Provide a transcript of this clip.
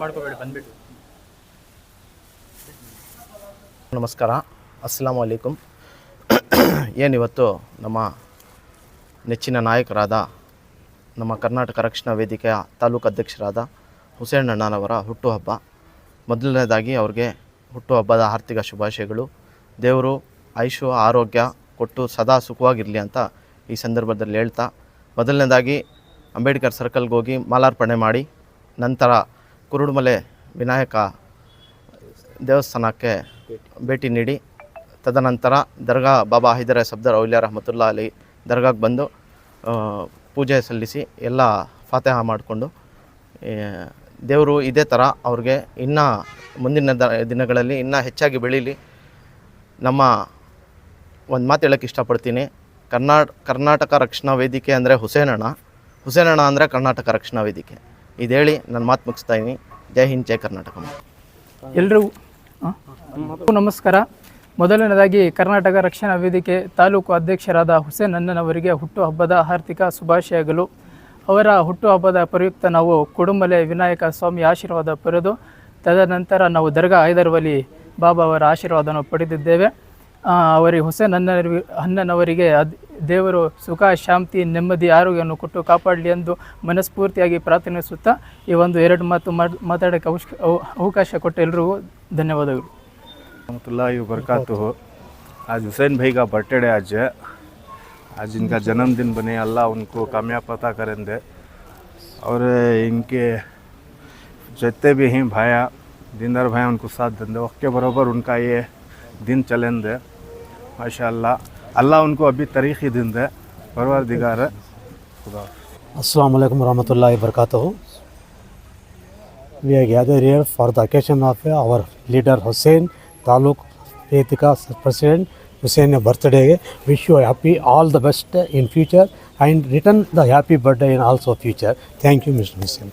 ಮಾಡ್ಕೋಬೇಡಿ ನಮಸ್ಕಾರ. ಅಸ್ಸಲಾಂ ವಲೈಕುಂ ಏನಿವತ್ತು ನಮ್ಮ ನೆಚ್ಚಿನ ನಾಯಕರಾದ ನಮ್ಮ ಕರ್ನಾಟಕ ರಕ್ಷಣಾ ವೇದಿಕೆಯ ತಾಲೂಕು ಅಧ್ಯಕ್ಷರಾದ ಹುಸೇನ್ ಅಣ್ಣನವರ ಹುಟ್ಟುಹಬ್ಬ. ಮೊದಲನೇದಾಗಿ ಅವ್ರಿಗೆ ಹುಟ್ಟುಹಬ್ಬದ ಆರ್ಥಿಕ ಶುಭಾಶಯಗಳು. ದೇವರು ಆಯುಷು ಆರೋಗ್ಯ ಕೊಟ್ಟು ಸದಾ ಸುಖವಾಗಿರಲಿ ಅಂತ ಈ ಸಂದರ್ಭದಲ್ಲಿ ಹೇಳ್ತಾ ಮೊದಲನೇದಾಗಿ ಅಂಬೇಡ್ಕರ್ ಸರ್ಕಲ್ಗೆ ಹೋಗಿ ಮಾಲಾರ್ಪಣೆ ಮಾಡಿ ನಂತರ ಕುರುಡುಮಲೆ ವಿನಾಯಕ ದೇವಸ್ಥಾನಕ್ಕೆ ಭೇಟಿ ನೀಡಿ ತದನಂತರ ದರ್ಗಾ ಬಾಬಾ ಹೈದರ ಸಬ್ದರ್ ಔಲ್ಯ ರಹಮತುಲ್ಲಾ ಅಲಿ ದರ್ಗಾಗೆ ಬಂದು ಪೂಜೆ ಸಲ್ಲಿಸಿ ಎಲ್ಲ ಫಾತೆಹ ಮಾಡಿಕೊಂಡು ದೇವರು ಇದೇ ಥರ ಅವ್ರಿಗೆ ಇನ್ನೂ ಮುಂದಿನ ದ, ದಿನಗಳಲ್ಲಿ ಇನ್ನೂ ಹೆಚ್ಚಾಗಿ ಬೆಳೀಲಿ. ನಮ್ಮ ಒಂದು ಮಾತು ಹೇಳೋಕ್ಕೆ ಇಷ್ಟಪಡ್ತೀನಿ. ಕರ್ನಾಟ ಕರ್ನಾಟಕ ರಕ್ಷಣಾ ವೇದಿಕೆ ಅಂದರೆ ಹುಸೇನಣ್ಣ. ಹುಸೇನಣ್ಣ ಅಂದರೆ ಕರ್ನಾಟಕ ರಕ್ಷಣಾ ವೇದಿಕೆ. ಇದೇಳಿ ನನ್ನ ಮಾತು ಮುಗಿಸ್ತಾ ಜೈ ಹಿಂದ್, ಜೈ ಕರ್ನಾಟಕ ಎಲ್ರಿಗೂ? ನಮಸ್ಕಾರ. ಮೊದಲನೇದಾಗಿ ಕರ್ನಾಟಕ ರಕ್ಷಣಾ ವೇದಿಕೆ ತಾಲೂಕು ಅಧ್ಯಕ್ಷರಾದ ಹುಸೇನ್ ಅಣ್ಣನವರಿಗೆ ಹುಟ್ಟುಹಬ್ಬದ ಆರ್ಥಿಕ ಶುಭಾಶಯಗಳು. ಅವರ ಹುಟ್ಟುಹಬ್ಬದ ಪ್ರಯುಕ್ತ ನಾವು ಕುಡುಮಲೆ ವಿನಾಯಕ ಸ್ವಾಮಿ ಆಶೀರ್ವಾದ ಪಡೆದು, ತದನಂತರ ನಾವು ದರ್ಗಾ ಹೈದರ್ವಲಿ ಬಾಬಾ ಅವರ ಆಶೀರ್ವಾದವನ್ನು ಪಡೆದಿದ್ದೇವೆ. ಅವರಿಗೆ ಹುಸೇನ್ ಅಣ್ಣನವರಿಗೆ ಅಣ್ಣನವರಿಗೆ ಅದ್ ದೇವರು ಸುಖ ಶಾಂತಿ ನೆಮ್ಮದಿ ಆರೋಗ್ಯವನ್ನು ಕೊಟ್ಟು ಕಾಪಾಡಲಿ ಎಂದು ಮನಸ್ಫೂರ್ತಿಯಾಗಿ ಪ್ರಾರ್ಥನಿಸುತ್ತಾ ಈ ಒಂದು ಎರಡು ಮಾತು ಮಾಡ್- ಮಾತಾಡೋಕ್ಕೆ ಅವಶ್ಯ ಅವ- ಅವಕಾಶ ಕೊಟ್ಟ ಎಲ್ರಿಗೂ ಧನ್ಯವಾದಗಳು रहमतुल्लाहि वबरकातुह आज हुसैन भाई का बर्थडे आज है आज इनका जन्मदिन बने अल्लाह उनको कामयाब अता करें दे और इनके जितने भी हैं भाया दीनदार भाई उनको साथ दें दे वक्त के बराबर उनका ये दिन चलें दे माशा अल्लाह उनको अभी तरीक़ी दिन दे परवर दिगार है खुदा Assalamu alaikum warahmatullahi wabarakatuh. We are gathered here for the occasion of our leader Hussein Taluk Vedika President Hussein birthday. Wish you a happy all the best in future and return the happy birthday in also future. Thank you, Mr. Hussein.